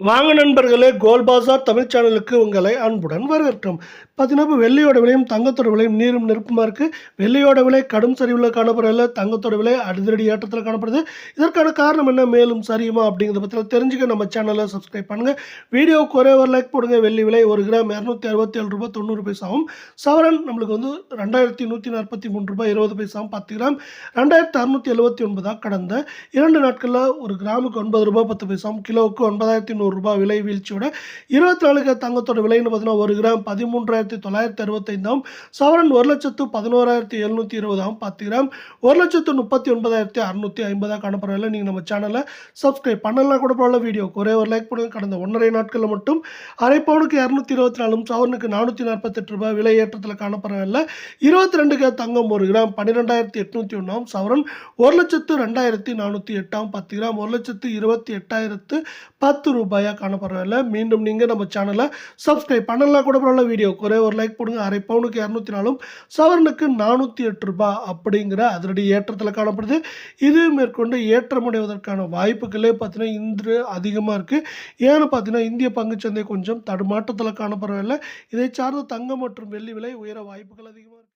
வாங்க நண்பர்களே கோல் பாசார் தமிழ் சேனலுக்கு உங்களை அன்புடன் வரவேற்கிறோம். பார்த்தீங்கன்னா இப்போ வெள்ளியோட விலையும் தங்கத்தோட விலையும் நீரும் நெருப்புமா இருக்குது வெள்ளியோட விலை கடும் சரிவில் காணப்படல. தங்கத்தோட விலை அதிரடி ஏற்றத்தில் காணப்படுது. இதற்கான காரணம் என்ன? மேலும் சரியுமா? அப்படிங்கிறத பற்றி தெரிஞ்சுக்க நம்ம சேனலை சப்ஸ்கிரைப் பண்ணுங்கள் வீடியோவுக்கு ஒரே ஒரு லைக் போடுங்க. வெள்ளி விலை ஒரு கிராம் இரநூத்தி அறுபத்தி ஏழு ரூபாய் தொண்ணூறு பைசாவும். சவரன் நம்மளுக்கு வந்து ரெண்டாயிரத்தி நூற்றி நாற்பத்தி மூணு ரூபாய் இருபது பைசாவும் பத்து கிராம். ரெண்டாயிரத்தி அறுநூற்றி எழுபத்தி ஒன்பதாக கடந்த இரண்டு நாட்களில் ஒரு கிராமுக்கு ஒன்பது ரூபாய் பத்து பைசாவும் கிலோவுக்கு ஒன்பதாயிரத்தி நூறுரூபா விலை வீழ்ச்சியோட இருபத்தி நாலுக்கு தங்கத்தோட விலைன்னு பார்த்தீங்கன்னா ஒரு கிராம் பதிமூன்றாயிரத்தி தொள்ளாயிரத்தி அறுபத்தைந்தாம். சவரன் ஒரு லட்சத்து பதினோராயிரத்தி எழுநூற்றி இருபதாம். பத்து கிராம் ஒரு லட்சத்து முப்பத்தி ஒன்பதாயிரத்தி அறுநூற்றி ஐம்பதாக காணப்படவில்லை நீங்கள் நம்ம சேனலை சப்ஸ்கிரைப் பண்ணலாம் கூட பரவாயில்ல வீடியோக்கு ஒரே ஒரு லைக் பண்ணுங்கள் கடந்த ஒன்றரை நாட்களில் மட்டும் அரை பவுனுக்கு இரநூத்தி இருபத்தி நாலும் சவரனுக்கு நானூற்றி நாற்பத்தெட்டு ரூபாய் விலை ஏற்றத்தில் காணப்படவில்லை இருபத்தி ரெண்டுக்கு தங்கம் ஒரு கிராம் பன்னிரெண்டாயிரத்தி எட்நூற்றி ஒன்றாம். சவரன் ஒரு லட்சத்து ரெண்டாயிரத்தி நானூற்றி எட்டாம். பத்து கிராம் ஒரு லட்சத்து இருபத்தி எட்டாயிரத்து பத்து ரூபாய் ரூபாயாக காணப்படவில்லை மீண்டும் நீங்கள் நம்ம சேனலை சப்ஸ்கிரைப் பண்ணலாம் கூட பரவாயில்ல. வீடியோ ஒரே ஒரு லைக் போடுங்க. அரை பவுனுக்கு இரநூத்தி நாலும் சவரனுக்கு நானூற்றி எட்டு ரூபாய் அப்படிங்கிற அதனுடைய ஏற்றத்தில் காணப்படுது. இது மேற்கொண்டு ஏற்றமடைவதற்கான வாய்ப்புகளே பார்த்தீங்கன்னா இன்று அதிகமாக இருக்குது ஏன்னு பார்த்தீங்கன்னா இந்திய பங்குச்சந்தை கொஞ்சம் தடுமாற்றத்தில் காணப்படவில்லை இதை சார்ந்த தங்கம் மற்றும் வெள்ளி விலை உயர வாய்ப்புகள் அதிகமாக இருக்குது